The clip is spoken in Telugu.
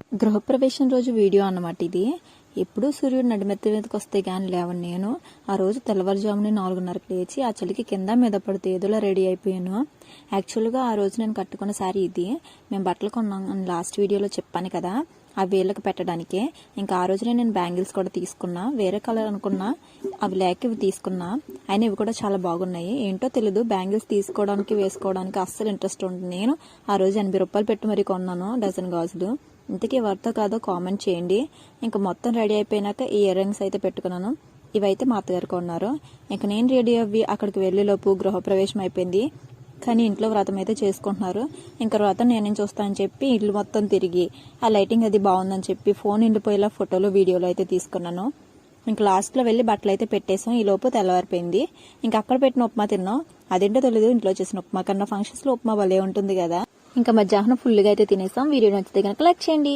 గృహప్రవేశం రోజు వీడియో అన్నమాట ఇది. ఎప్పుడూ సూర్యుడు నడిమెత్త మీదకి వస్తే గాని లేవని నేను. ఆ రోజు తెల్లవారుజామున నాలుగున్నరకు లేచి ఆ చలికి కింద మీద పడితే ఏదోలా రెడీ అయిపోయాను. యాక్చువల్గా ఆ రోజు నేను కట్టుకున్న శారీ ఇది. మేము బట్టలు కొన్నాం అని లాస్ట్ వీడియోలో చెప్పాను కదా ఆ వేళ్ళకి పెట్టడానికి. ఇంకా ఆ రోజునే నేను బ్యాంగిల్స్ కూడా తీసుకున్నా. వేరే కలర్ అనుకున్నా. అవి లేక ఇవి తీసుకున్నా. అయినా ఇవి కూడా చాలా బాగున్నాయి. ఏంటో తెలీదు. బ్యాంగిల్స్ తీసుకోవడానికి వేసుకోవడానికి అస్సలు ఇంట్రెస్ట్ ఉంటుంది నేను ఆ రోజు ఎనభై రూపాయలు పెట్టి మరీ కొన్నాను డజన్ గాజులు. ఇంతకీ ఎవరితో కాదో కామెంట్ చేయండి. ఇంకా మొత్తం రెడీ అయిపోయినాక ఈ ఇయర్ రింగ్స్ అయితే పెట్టుకున్నాను. ఇవైతే మా అత్తగారు కొన్నారు. ఇంకా నేను రెడీ అవ్వి అక్కడికి వెళ్ళేలోపు గృహప్రవేశం అయిపోయింది. కానీ ఇంట్లో వ్రతం అయితే చేసుకుంటున్నారు. ఇంకా వ్రతం నేనేం చూస్తానని చెప్పి ఇల్లు మొత్తం తిరిగి ఆ లైటింగ్ అది బాగుందని చెప్పి ఫోన్ ఎండిపోయేలా ఫోటోలు వీడియోలు అయితే తీసుకున్నాను. ఇంకా లాస్ట్లో వెళ్ళి బట్టలు అయితే పెట్టేసాం ఈ లోపు తెల్లవారిపోయింది. ఇంకా అక్కడ పెట్టిన ఉప్మా తిన్నాం. అదేంటో తెలియదు ఇంట్లో చేసిన ఉప్మా కన్నా ఫంక్షన్స్లో ఉప్మా భలే ఉంటుంది కదా. ఇంకా మధ్యాహ్నం ఫుల్గా అయితే తినేసాం. వీడియో నచ్చితే కనుక లైక్ చేయండి.